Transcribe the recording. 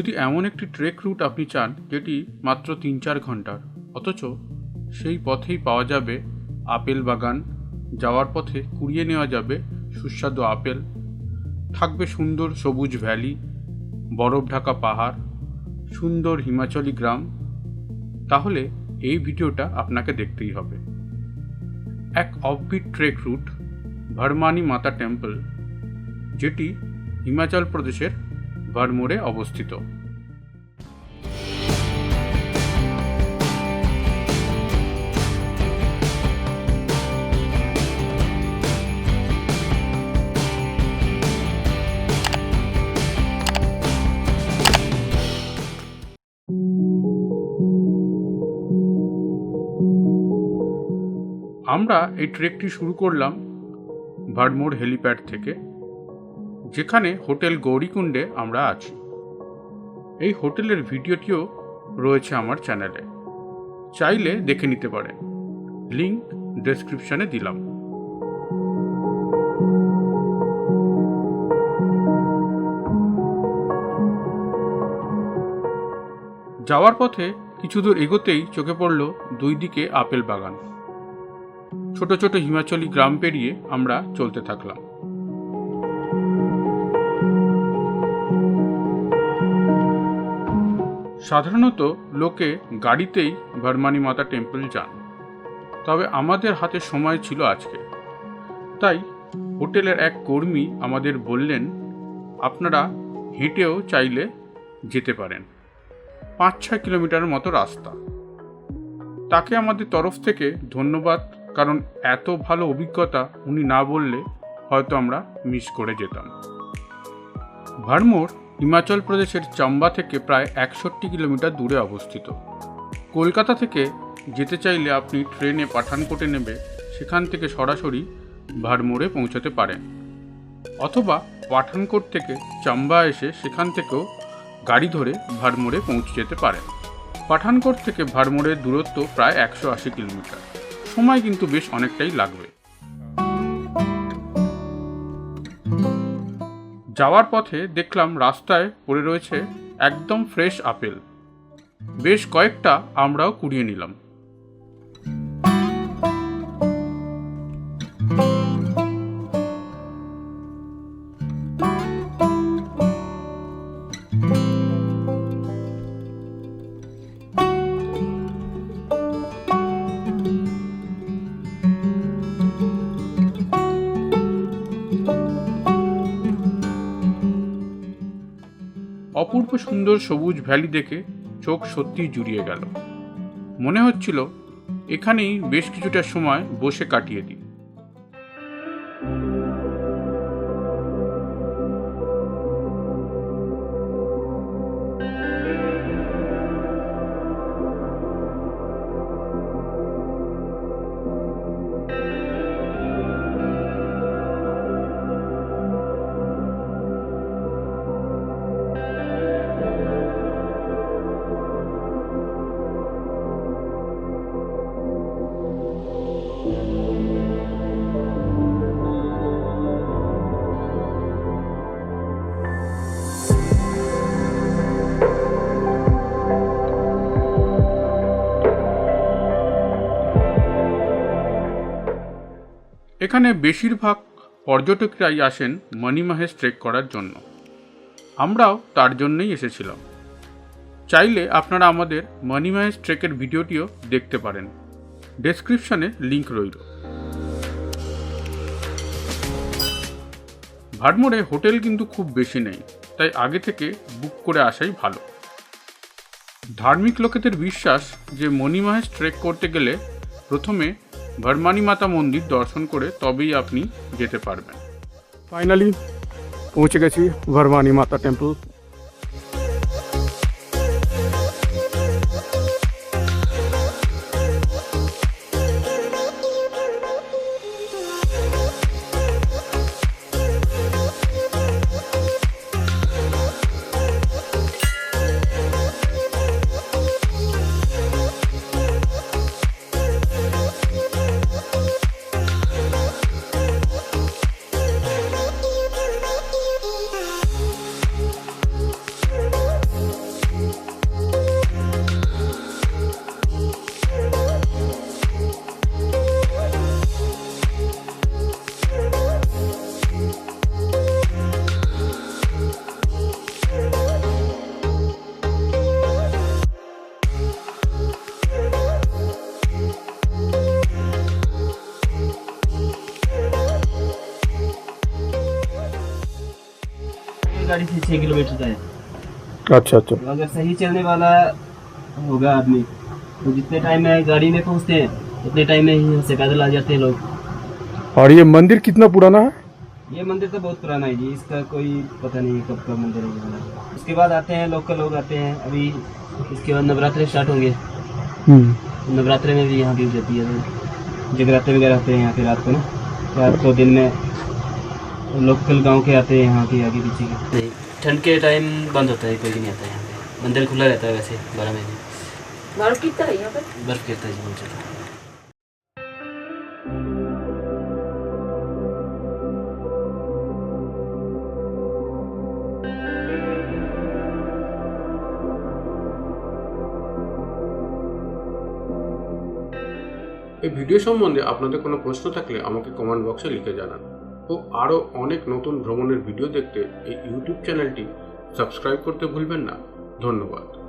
যদি এমন একটি ট্রেক রুট আপনি চান, যেটি মাত্র তিন চার ঘণ্টার, অথচ সেই পথেই পাওয়া যাবে আপেল বাগান, যাওয়ার পথে কুড়িয়ে নেওয়া যাবে সুস্বাদু আপেল, থাকবে সুন্দর সবুজ ভ্যালি বরফ ঢাকা পাহাড়, সুন্দর হিমাচলি গ্রাম, তাহলে এই ভিডিওটা আপনাকে দেখতেই হবে। এক অফবিট ট্রেক রুট ভারমানি মাতা টেম্পল যেটি হিমাচল প্রদেশের ভারমোরে অবস্থিত। আমরা এই ট্রেকটি শুরু করলাম ভারমোর হেলিপ্যাড থেকে। যেখানে হোটেল গৌরীকুণ্ডে আমরা আছি। এই হোটেলের ভিডিওটিও রয়েছে আমার চ্যানেলে। চাইলে দেখে নিতে পারেন। লিঙ্ক ডেসক্রিপশনে দিলাম। যাওয়ার পথে কিছু দূর এগোতেই চোখে পড়ল দুই দিকে আপেল বাগান। ছোট ছোট হিমাচলি গ্রাম পেরিয়ে আমরা চলতে থাকলাম। সাধারণত লোকে গাড়িতেই ভারমানি মাতা টেম্পল যান। তবে আমাদের হাতে সময় ছিল আজকে। তাই হোটেলের এক কর্মী আমাদের বললেন, আপনারা হেঁটেও চাইলে যেতে পারেন। পাঁচ ছয় কিলোমিটার মতো রাস্তা। তাকে আমাদের তরফ থেকে ধন্যবাদ, কারণ এত ভালো অভিজ্ঞতা উনি না বললে হয়তো আমরা মিস করে যেতাম। ভারমোর হিমাচল প্রদেশের চাম্বা থেকে প্রায় একষট্টি কিলোমিটার দূরে অবস্থিত। কলকাতা থেকে যেতে চাইলে আপনি ট্রেনে পাঠানকোটে নেবে, সেখান থেকে সরাসরি ভারমোরে পৌঁছাতে পারেন। অথবা পাঠানকোট থেকে চাম্বা এসে সেখান থেকেও গাড়ি ধরে ভারমোরে পৌঁছে যেতে পারেন। পাঠানকোট থেকে ভারমোরের দূরত্ব প্রায় একশো আশি কিলোমিটার। সময় কিন্তু বেশ অনেকটাই লাগবে। যাওয়ার পথে দেখলাম রাস্তায় পড়ে রয়েছে একদম ফ্রেশ আপেল। বেশ কয়েকটা আমরাও কুড়িয়ে নিলাম। অপূর্ব সুন্দর সবুজ ভ্যালি দেখে চোখ সত্যিই জুড়িয়ে গেল। মনে হচ্ছিল, এখানেই বেশ কিছুটা সময় বসে কাটিয়ে দিই। এখানে বেশিরভাগ পর্যটকরাই আসেন মণি মণিমাহেশ ট্রেক করার জন্য। আমরাও তার জন্যই এসেছিলাম। চাইলে আপনারা আমাদের মণি মণিমাহেশ ট্রেকের ভিডিওটিও দেখতে পারেন। ডেসক্রিপশনে লিংক রইল। ভাটমোড়ে হোটেল কিন্তু খুব বেশি নেই, তাই আগে থেকে বুক করে আসাই ভালো। ধার্মিক লোকেদের বিশ্বাস যে মণিমাহেশ ট্রেক করতে গেলে প্রথমে ভরমানি মাতা মন্দির দর্শন করে তবেই আপনি যেতে পারবেন। ফাইনালি পৌঁছে গেছি ভরমানি মাতা টেম্পল गाड़ी से छः किलोमीटर का है। अच्छा अच्छा। तो अगर सही चलने वाला होगा आदमी तो जितने टाइम में गाड़ी में पहुँचते हैं उतने टाइम में ही यहाँ से पैदल आ जाते हैं लोग। और ये मंदिर कितना पुराना है? ये मंदिर तो बहुत पुराना है जी इसका कोई पता नहीं कब का मंदिर है उसके बाद आते हैं लोकल लोग आते हैं अभी इसके बाद नवरात्रे स्टार्ट होंगे। नवरात्रे में भी यहाँ भीड़ रहती है जगराते वगैरह होते हैं यहाँ पे रात को ना। रात को दिन में लोकल गांव के आते हैं यहाँ के आगे पीछे के नहीं ठंड के टाइम बंद होता है कोई भी नहीं आता है यहाँ पे मंदिर खुला रहता है वैसे बारह महीने बर्फ कितना है यहाँ पर बर्फ गिरता है जी बहुत ज़्यादा এই ভিডিও সম্বন্ধে আপনাদের কোনো প্রশ্ন থাকলে আমাকে কমেন্ট বক্সে লিখে জানান ও আরও অনেক নতুন ভ্রমণের ভিডিও দেখতে এই ইউটিউব চ্যানেলটি সাবস্ক্রাইব করতে ভুলবেন না। ধন্যবাদ।